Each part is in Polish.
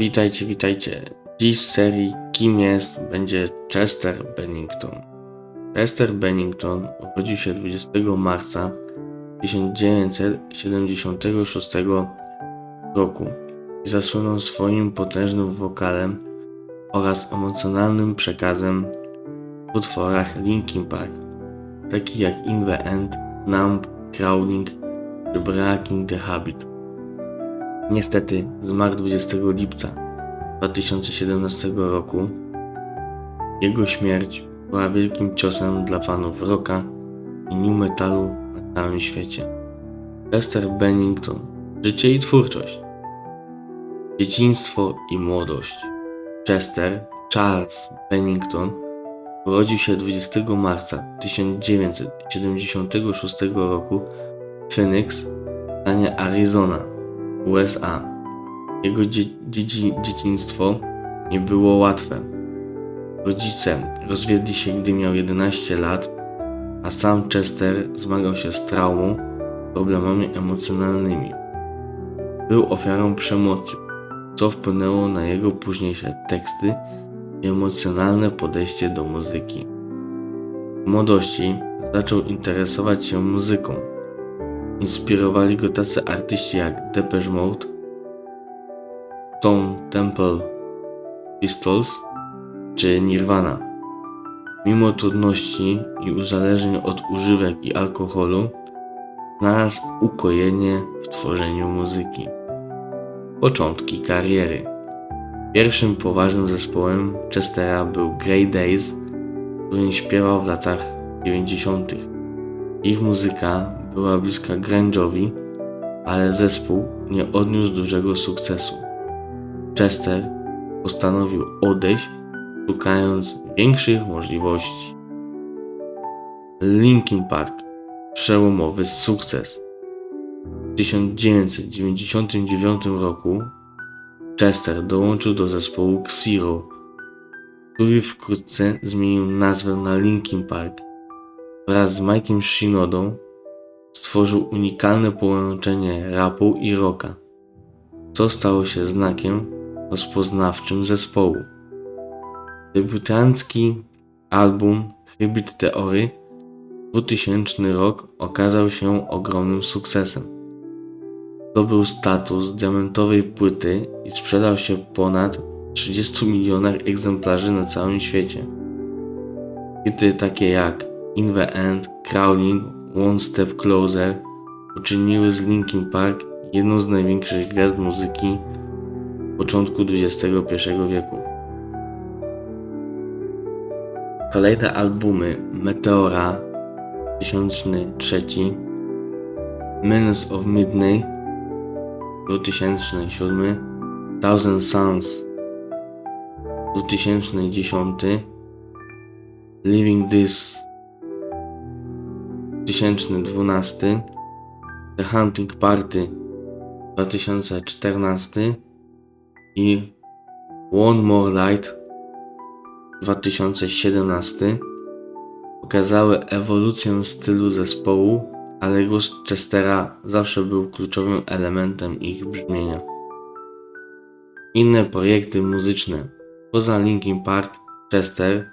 Witajcie, witajcie. Dziś z serii Kim jest będzie Chester Bennington. Chester Bennington urodził się 20 marca 1976 roku i zasłynął swoim potężnym wokalem oraz emocjonalnym przekazem w utworach Linkin Park, takich jak In the End, Numb, Crawling czy Breaking the Habit. Niestety zmarł 20 lipca 2017 roku. Jego śmierć była wielkim ciosem dla fanów rocka i new metalu na całym świecie. Chester Bennington Życie i twórczość Dzieciństwo i młodość Chester Charles Bennington urodził się 20 marca 1976 roku w Phoenix, stanie Arizona, USA. Jego dzie- dzieci- dzieciństwo nie było łatwe. Rodzice rozwiedli się, gdy miał 11 lat, a sam Chester zmagał się z traumą, problemami emocjonalnymi. Był ofiarą przemocy, co wpłynęło na jego późniejsze teksty i emocjonalne podejście do muzyki. W młodości zaczął interesować się muzyką. Inspirowali go tacy artyści jak Depeche Mode, Stone Temple Pistols czy Nirvana. Mimo trudności i uzależnień od używek i alkoholu, znalazł ukojenie w tworzeniu muzyki. Początki kariery. Pierwszym poważnym zespołem Chestera był Grey Days, którym śpiewał w latach 90. Ich muzyka była bliska grunge'owi, ale zespół nie odniósł dużego sukcesu. Chester postanowił odejść, szukając większych możliwości. Linkin Park przełomowy sukces. W 1999 roku Chester dołączył do zespołu Xero, który wkrótce zmienił nazwę na Linkin Park. Wraz z Mike'em Shinodą stworzył unikalne połączenie rapu i rocka, co stało się znakiem rozpoznawczym zespołu. Debiutancki album Hybrid Theory 2000 rok okazał się ogromnym sukcesem. Zdobył status diamentowej płyty i sprzedał się ponad 30 milionach egzemplarzy na całym świecie. Hity takie jak In the End, Crawling, One Step Closer uczyniły z Linkin Park jedną z największych gwiazd muzyki początku XXI wieku. Kolejne albumy Meteora 2003, Minutes of Midnight 2007, Thousand Suns 2010, Living This 2012, The Hunting Party 2014 i One More Light 2017 pokazały ewolucję stylu zespołu, ale głos Chestera zawsze był kluczowym elementem ich brzmienia. Inne projekty muzyczne poza Linkin Park, Chester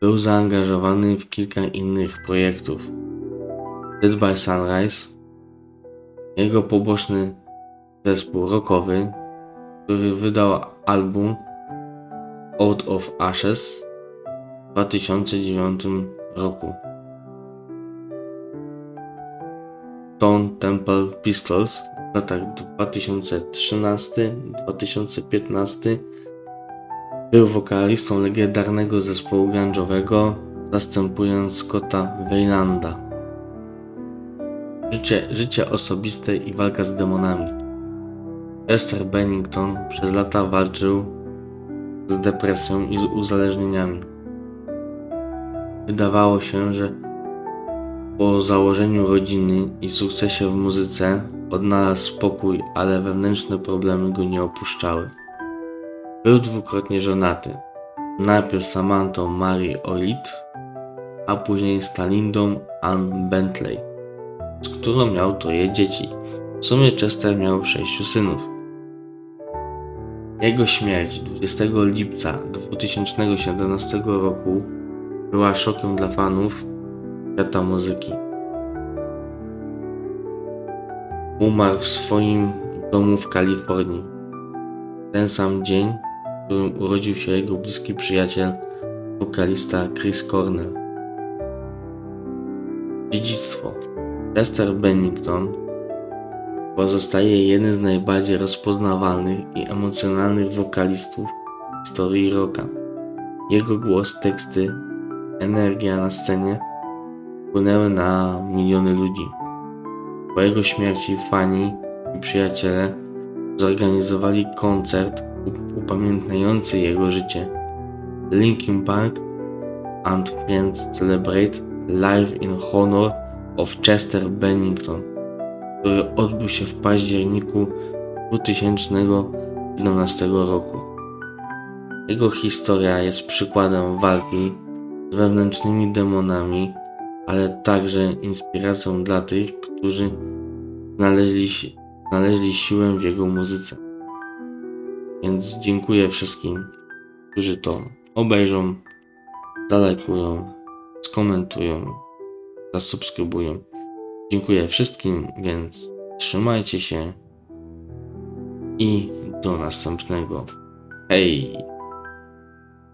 był zaangażowany w kilka innych projektów. Dead by Sunrise, jego poboczny zespół rockowy, który wydał album Out of Ashes w 2009 roku. Stone Temple Pistols w latach 2013-2015 był wokalistą legendarnego zespołu grunge'owego, zastępując Scotta Weylanda. Życie, życie osobiste i walka z demonami. Chester Bennington przez lata walczył z depresją i z uzależnieniami. Wydawało się, że po założeniu rodziny i sukcesie w muzyce odnalazł spokój, ale wewnętrzne problemy go nie opuszczały. Był dwukrotnie żonaty. Najpierw Samantą Mary Olit, a później z Talindą Ann Bentley, z którą miał troje dzieci. W sumie Chester miał sześciu synów. Jego śmierć 20 lipca 2017 roku była szokiem dla fanów świata muzyki. Umarł w swoim domu w Kalifornii. Ten sam dzień, w którym urodził się jego bliski przyjaciel, wokalista Chris Cornell. Chester Bennington pozostaje jednym z najbardziej rozpoznawalnych i emocjonalnych wokalistów historii rocka. Jego głos, teksty, energia na scenie wpłynęły na miliony ludzi. Po jego śmierci fani i przyjaciele zorganizowali koncert up- upamiętniający jego życie. Linkin Park and Friends Celebrate Live in Honor of Chester Bennington, który odbył się w październiku 2017 roku. Jego historia jest przykładem walki z wewnętrznymi demonami, ale także inspiracją dla tych, którzy znaleźli, znaleźli siłę w jego muzyce. Więc dziękuję wszystkim, którzy to obejrzą, zalajkują, skomentują, zasubskrybują. Dziękuję wszystkim, więc trzymajcie się i do następnego. Hej!